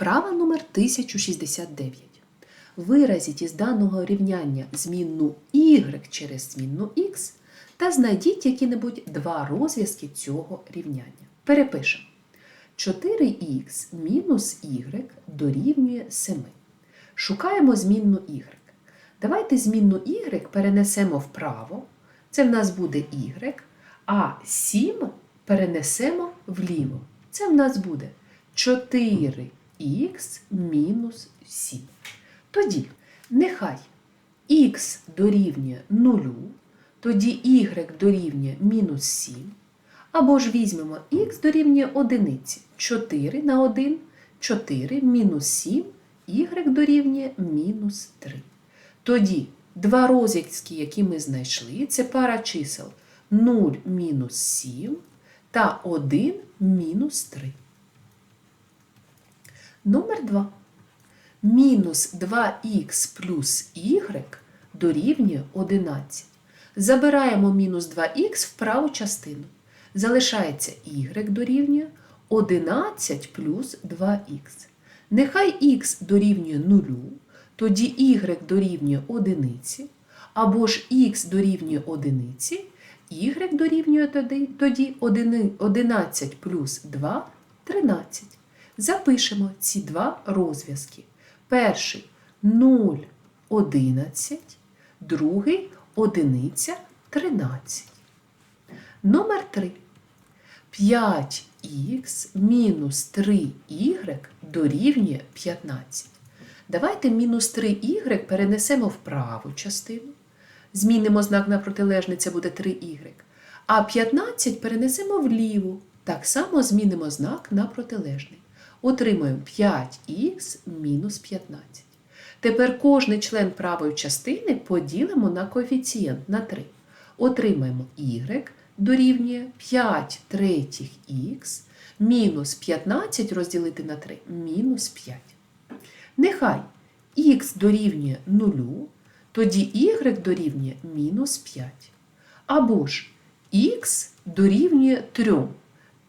Вправа номер 1069. Виразіть із даного рівняння змінну y через змінну x та знайдіть які-небудь два розв'язки цього рівняння. Перепишемо. 4х мінус y дорівнює 7. Шукаємо змінну y. Давайте змінну y перенесемо вправо. Це в нас буде y, а 7 перенесемо вліво. Це в нас буде 4х мінус 7. Тоді нехай х дорівнює 0, тоді y дорівнює мінус 7. Або ж візьмемо х дорівнює 1. 4 на 1, 4 мінус 7, y дорівнює мінус 3. Тоді два розв'язки, які ми знайшли, це пара чисел 0 мінус 7 та 1 мінус 3. Номер 2. Мінус 2х плюс y дорівнює 11. Забираємо мінус 2х в праву частину. Залишається y дорівнює 11 плюс 2х. Нехай х дорівнює 0, тоді y дорівнює 1, або ж х дорівнює 1, y дорівнює тоді, тоді 11 плюс 2 13. Запишемо ці два розв'язки. Перший 0, 11, другий 1, 13. Номер 3. 5х мінус 3y дорівнює 15. Давайте мінус 3y перенесемо в праву частину. Змінимо знак на протилежний, це буде 3y. А 15 перенесемо вліву. Так само змінимо знак на протилежний. Отримуємо 5х мінус 15. Тепер кожний член правої частини поділимо на коефіцієнт на 3. Отримаємо y дорівнює 5 третіх х мінус 15 розділити на 3 мінус 5. Нехай х дорівнює 0, тоді y дорівнює мінус 5. Або ж х дорівнює 3.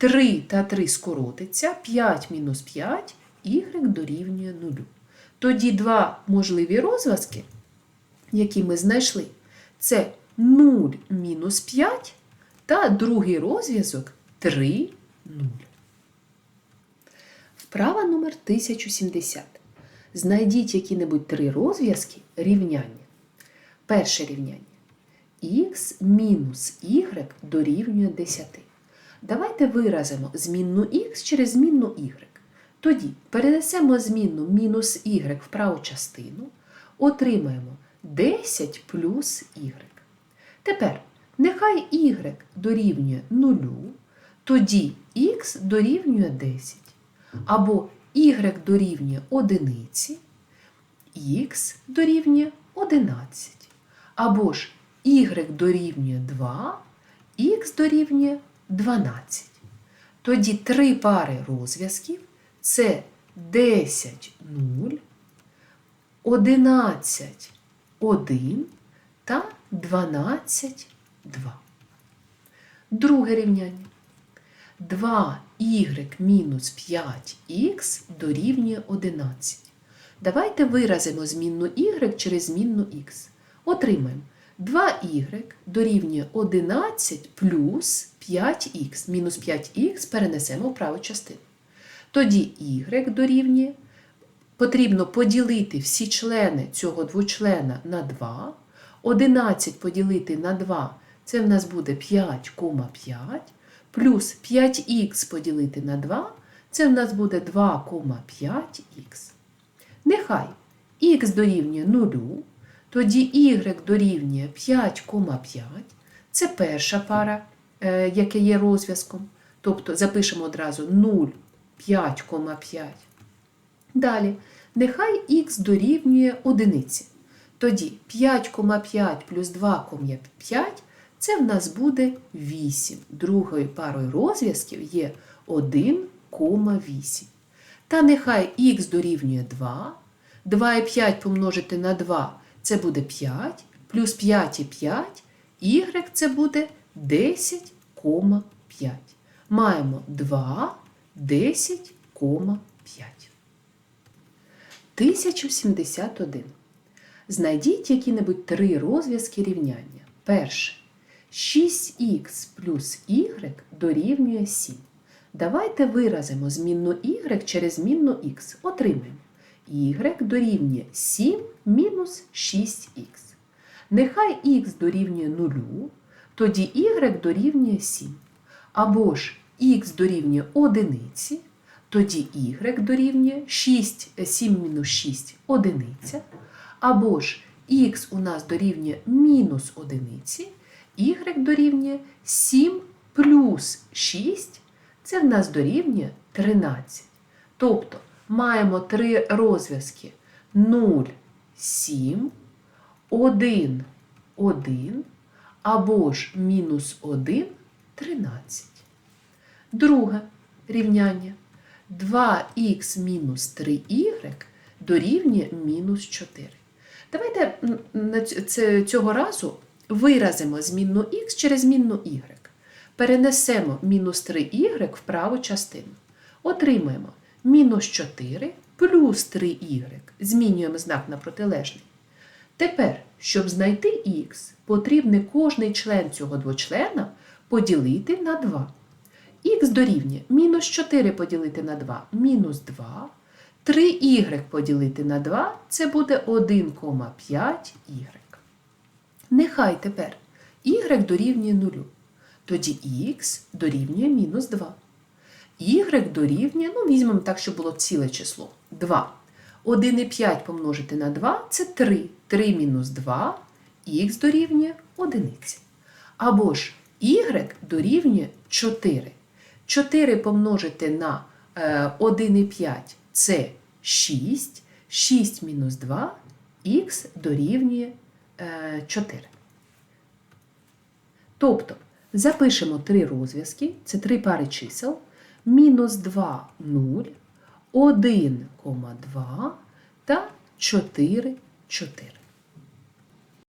3 та 3 скоротиться, 5 мінус 5, y дорівнює 0. Тоді два можливі розв'язки, які ми знайшли, це 0 мінус 5 та другий розв'язок 3, 0. Вправа номер 1070. Знайдіть які-небудь три розв'язки рівняння. Перше рівняння. х мінус y дорівнює 10. Давайте виразимо змінну х через змінну y. Тоді перенесемо змінну мінус y в праву частину, отримаємо 10 плюс y. Тепер нехай y дорівнює 0, тоді х дорівнює 10. Або y дорівнює 1, х дорівнює 11. Або ж y дорівнює 2, х дорівнює 12. Тоді три пари розв'язків це 10 0, 11 1 та 12 2. Друге рівняння. 2y мінус 5х дорівнює 11. Давайте виразимо змінну y через змінну х. Отримаємо 2y дорівнює 11 плюс 5х. Мінус 5х перенесемо в праву частину. Тоді y дорівнює. Потрібно поділити всі члени цього двочлена на 2. 11 поділити на 2 це в нас буде 5,5. Плюс 5х поділити на 2 це в нас буде 2,5х. Нехай х дорівнює 0, тоді y дорівнює 5,5. Це перша пара, е, яка є розв'язком. Тобто запишемо одразу 0, 5,5. Далі, нехай х дорівнює 1. Тоді 5,5 плюс 2,5 це в нас буде 8. Другою парою розв'язків є 1,8. Та нехай х дорівнює 2. 2,5 помножити на 2 це буде 5, плюс 5,5, y це буде 10,5. Маємо 2, 10,5. 1071. Знайдіть які-небудь три розв'язки рівняння. Перше. 6х плюс y дорівнює 7. Давайте виразимо змінну y через змінну х. Отримаємо. Y дорівнює 7 мінус 6х. Нехай х дорівнює 0, тоді y дорівнює 7. Або ж х дорівнює 1, тоді y дорівнює 6, 7 мінус 6 одиниця. Або ж х у нас дорівнює мінус одиниці, y дорівнює 7 плюс 6, це в нас дорівнює 13. Тобто маємо три розв'язки 0, 7, 1, 1, або ж мінус 1, 13. Друге рівняння. 2х мінус 3y дорівнює мінус 4. Давайте цього разу виразимо змінну х через змінну y. Перенесемо мінус 3y в праву частину. Отримаємо мінус 4 плюс 3y. Змінюємо знак на протилежний. Тепер, щоб знайти х, потрібно кожний член цього двочлена поділити на 2. Х дорівнює мінус 4 поділити на 2 мінус 2. 3y поділити на 2 це буде 1,5y. Нехай тепер y дорівнює 0. Тоді х дорівнює мінус 2. Y дорівнює, ну візьмемо так, щоб було ціле число. 2. 1,5 помножити на 2 це 3. 3 мінус 2, х дорівнює 1. Або ж y дорівнює 4. 4 помножити на е, 1,5 це 6. 6 мінус 2, х дорівнює е, 4. Тобто запишемо три розв'язки, це три пари чисел. Мінус 2 0, 1,2 та 4 4.